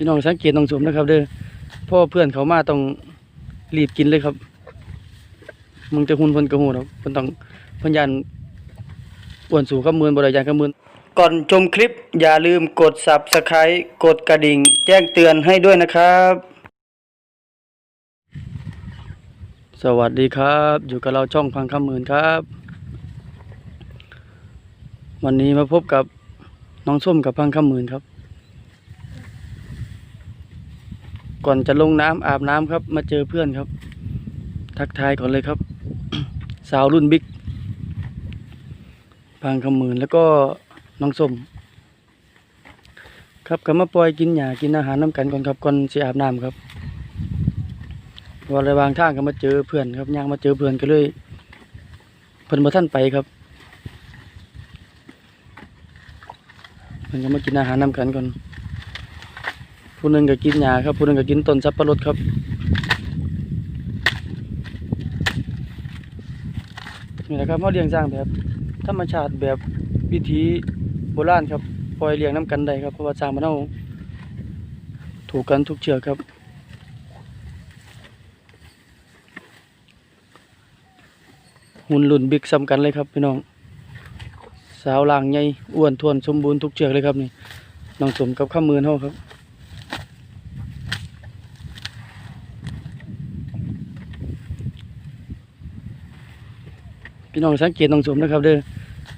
พี่น้องสังเกตน้องสมนะครับ เด้อพ่อเพื่อนเขามาต้องรีบกินเลยครับ มึงจะหุ่นพนกระหูดอกเพิ่นต้องพนยันอ้วนสู่กับมือนบ่ได้ยันกับมือนก่อนชมคลิปอย่าลืมกด Subscribe กดกระดิ่ง แจ้งเตือนให้ด้วยนะครับ สวัสดีครับ อยู่กับเราช่องพังคำหมื่นครับ วันนี้มาพบกับน้องส้มกับพังคำหมื่นครับ ก่อนจะลงน้ำอาบน้ำครับ มาเจอเพื่อนครับ ทักทายก่อนเลยครับ สาวรุ่นบิ๊กพังคำหมื่นแล้วก็น้องส้มครับก็มาปล่อยกินหญ้ากินอาหารน้ำกันก่อนครับก่อนสิอาบน้ำครับพอระวางทางก็มาเจอเพื่อนครับย่างมาเจอเพื่อนก็เลยเพิ่นมาท่านไปครับมันก็มากินอาหารน้ำกันก่อน ผู้หนึ่งก็กินหญ้าครับ ผู้หนึ่งก็กินต้นสับปะรดครับนี่แหละครับเขาเลี้ยงสร้างแบบธรรมชาติแบบวิถีโบราณครับปล่อยเลี้ยงน้ำกันได้ครับเพราะว่าสร้างมันเอาถูกกันทุกเชือกครับหุ่นหลุ่นบิ๊กซ้ำกันเลยครับพี่น้อง สาวลางใหญ่อ้วนทวนสมบูรณ์ทุกเชือกเลยครับนี่น้องสมกับข้ามือเฮาครับ พี่น้องสังเกตน้องสมนะครับ เด้อ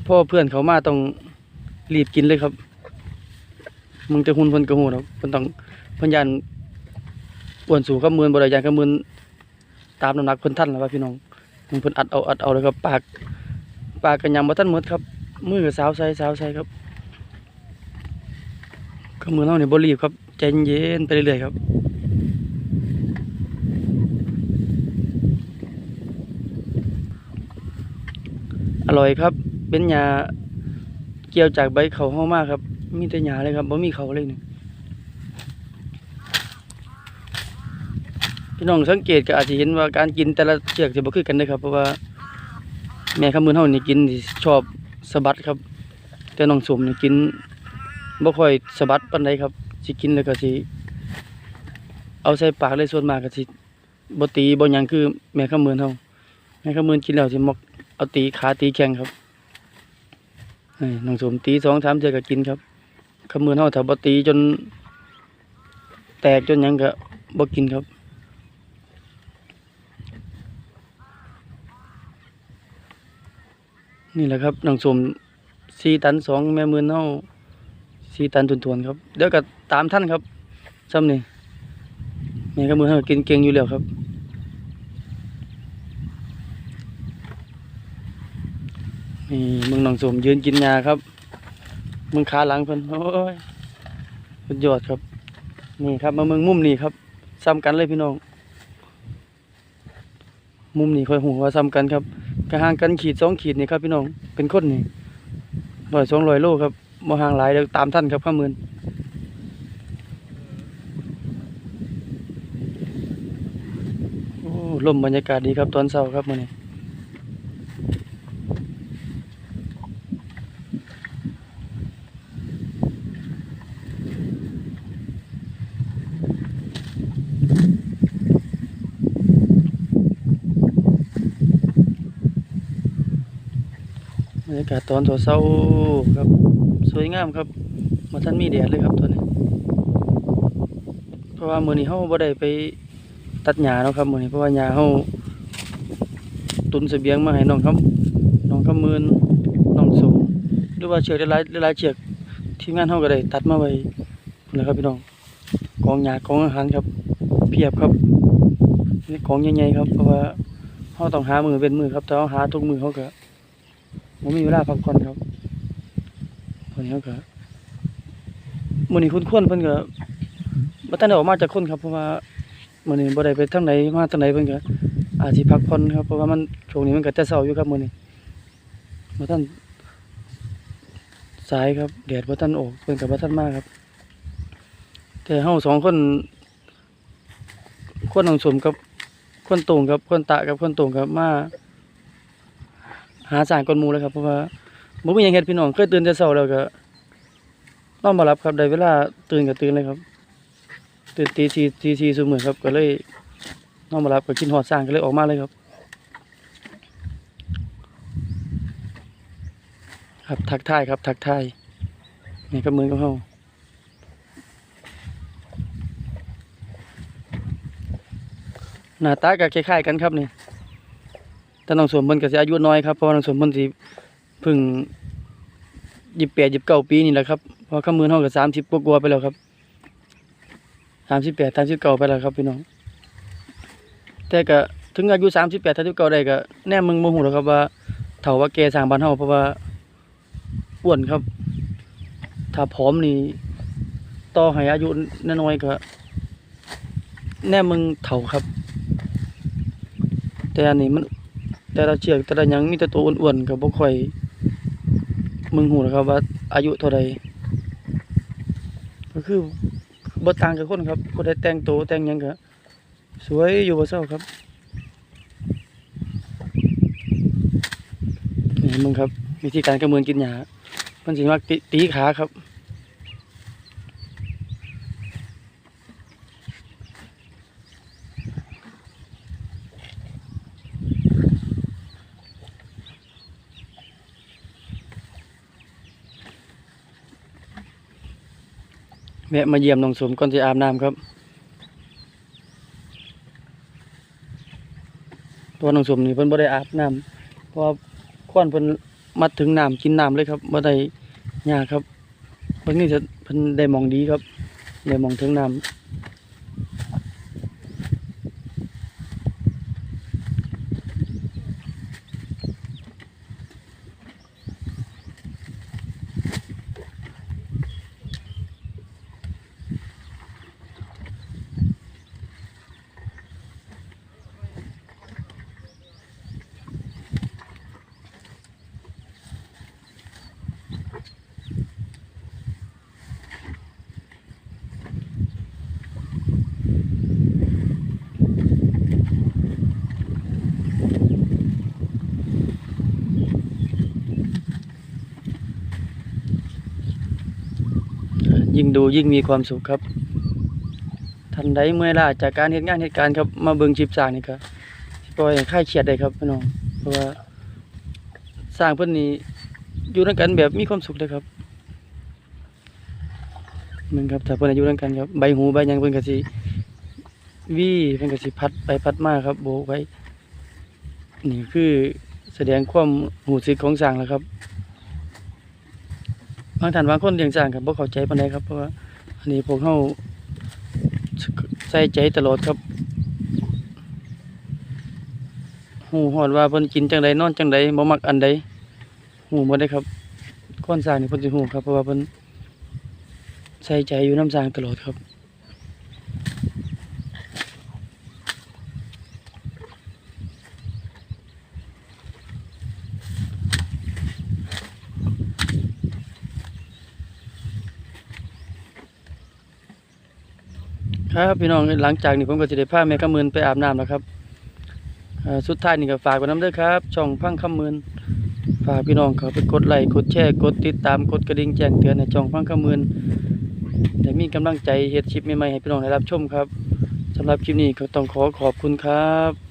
พ่อเพื่อนเขามาต้องรีบกินเลยครับ มึงจะหุ่นเพิ่นกระหูดอกเพิ่นต้องเพิ่นยันอ้วนสู่กับมือนบ่ได้ยันกับมือนตามน้ำหนักเพิ่นทันแล้วว่าพี่น้องมึงเพิ่นอัดเอาอัดเอาเลยครับ ปากปากกันยังบ่ทันหมดครับ มือก็สาวใส่สาวใส่ครับก็มือเราเนี่ยบรีบครับใจเย็นไปเรื่อยๆครับ อร่อยครับ เป็นหญ้าเกี่ยวจากใบเขาเฮามากครับ มีแต่หญ้าเลยครับบ่มีเขาเลยนี่พี่น้องสังเกตก็อาจจะเห็นว่าการกินแต่ละเชือกสิบ่คือกันเด้ครับ เพราะว่า แม่ข้ามือเฮานี่กินชอบสะบัดครับ แต่น้องสมนี่กินบ่ค่อยสะบัดปานใดครับสิกินแล้วก็สิเอาใส่ปากเลยส่วนมากก็สิบ่ตีบ่หยังคือแม่ข้ามือเฮาแม่ข้ามือกินแล้วสิมก เอาตีขาตีแข้งครับน้องสมตีสองสามเทือก็กินครับขมือเท่าถ้าบ่ตีจน แตกจนยังก็บ่กินครับนี่แหละครับน้องสมสี่ตันสองแม่มือเท่าสี่ตันทวนๆครับเดี๋ยวก็ตามท่านครับซ้ำนี่แม่ขมือเท่ากินเก่งอยู่แล้วครับ นี่มึงน้องสมยืนกินยาครับ มึงขาหลังเพิ่นโอ้ยสุดยอดครับ นี่ครับ มาเมืองมุมนี้ครับ ซ้ำกันเลยพี่น้อง มุมนี้ค่อยหูว่าซ้ำกันครับกระห่างกันขีดสองขีดนี่ครับพี่น้อง เป็นคนนี่ร้อยสองร้อยโลครับบ่ห่างหลายเดี๋ยวตามท่านครับข้ามือนโอ้ลมบรรยากาศดีครับตอนเช้าครับมื้อนี้ บ รรยากาศตอนเช้าๆครับ สวยงามครับมาท่านมีแดดเลยครับตัวนี้ เพราะว่ามือนี้เฮาบ่ได้ไปตัดหญ้าเนาะครับมือนี้เพราะว่าหญ้าเฮาตุนเสบียงมาให้น้องครับน้องคำมืนน้องสมหรือว่าเชือกหลายหลายเชือกทีมงานเฮาก็ได้ตัดมาไว้พุ่นแหละครับพี่น้องกองหญ้ากองอาหารครับ เพียบครับนี่ของใหญ่ๆครับเพราะว่าเฮาต้องหามือเป็นมือครับถ้าเฮาหาทุกมือเฮาก็ ผมมีเวลาพักผ่อนครับตอนนี้ก็มือนี้คุณควรเพิ่นก็บ่ทันได้ออกมาจากคนครับเพราะว่ามือนี้บ่ได้ไปทางไหนมาทางไหนเพิ่นก็อาจสิพักผ่อนครับเพราะว่ามันช่วงนี้มันก็แต่เช้าอยู่ครับมือนี้บ่ทันสายครับแดดบ่ทันออกเพิ่นก็บ่ทันมาครับ แต่เฮาสองคน คนน้องสมกับคนตรงกับคนตะกับคนตรงกับมา หาสางก้นมูเลยครับเพราะว่าบ่มีหยังเฮ็ดพี่น้องเคยตื่นแต่เช้าแล้วก็นอนบ่หลับครับได้เวลาตื่นก็ตื่นเลยครับ ตื่นตีสี่ตีสี่ซุมื้อครับก็เลยนอนบ่หลับก็กินฮอดสางก็เลยออกมาเลยครับ ครับทักทายครับทักทายนี่ก็มือกับเฮาหน้าตาก็คล้ายๆกันครับนี่ แต่น้องสวมเพิ่นก็สิอายุน้อยครับเพราะว่าน้องสวมเพิ่นสิเพิ่ง28 29ปีนี่แหละครับเพราะคำมือเฮาก็30กว่าไปแล้วครับ38 39ไปแล้วครับพี่น้อง แต่ก็ถึงอายุ38 39ได้ก็แน่มึงบ่ฮู้หรอกครับว่าเฒ่าว่าแกสร้างบ้านเฮาเพราะว่าอ้วนครับ ถ้าผอมนี่ต่อให้อายุน้อยๆก็แน่มึงเฒ่าครับ แต่อันนี้มัน แต่ละเชือกแต่ละยังมีแต่ตัวอ้วนๆก็บ่ค่อยมึงหูนะครับว่าอายุเท่าใดก็คือบ่ต่างกับคนครับบ่ได้แต่งตัวแต่งยังก็สวยอยู่บ่เซาครับนี่มึงครับ วิธีการกำเมือนกินหญ้ามันสิมักติตีขาครับ แวะมาเยี่ยมน้องสมก่อนจะอาบน้ำครับ ตัวน้องสมนี่เพิ่นบ่ได้อาบน้ำเพราะว่าควันเพิ่นมาถึงน้ำกินน้ำเลยครับบ่ได้ยากครับเพิ่นนี่จะเพิ่นได้มองดีครับได้มองถึงน้ำ ยิ่ง ดูยิ่งมีความสุขครับทันใดเมื่อล้าจากการเหตุงานเหตุการณ์ครับมาเบิ่งชิปสร้างนี่ก็สิปล่อยคลายเครียดได้ครับพี่น้องเพราะว่าสร้างเพิ่นนี่อยู่ด้วยกันแบบมีความสุขเลยครับแมันครับถ้าเพิ่อนอยู่ด้วยกันครับใบหูใบยังเพิ่นก็สิวีเพิ่นก็สิพัดไปพัดมาครับโบกไว้นี่คือแสดงความหูสึกของสร้างแล้วครับ บางท่านบางคนเลี้ยงสร้างครับบ่เข้าใจปานใดครับ เพราะว่าอันนี้พวกเฮาใส่ใจตลอดครับหูหอดว่าเพิ่นกินจังใดนอนจังใดบ่มักอันใดหูหมดได้ครับคนสร้างนี่เพิ่นสิหูครับเพราะว่าเพิ่นใส่ใจอยู่น้ำสร้างตลอดครับ ครับพี่น้องหลังจากนี้ผมก็จะได้พาแม่ขมืนไปอาบน้ำแล้วครับสุดท้ายนี่ก็ฝากไว้น้ำด้วยครับ ช่องพังขมืนฝากพี่น้องเขาไปกดไลค์กดแชร์กดติดตามกดกระดิ่งแจ้งเตือนในช่องพังขมืนแต่มีกำลังใจเฮ็ดชิปใหม่ๆให้พี่น้องได้รับชมครับสำหรับคลิปนี้ก็ต้องขอขอบคุณครับ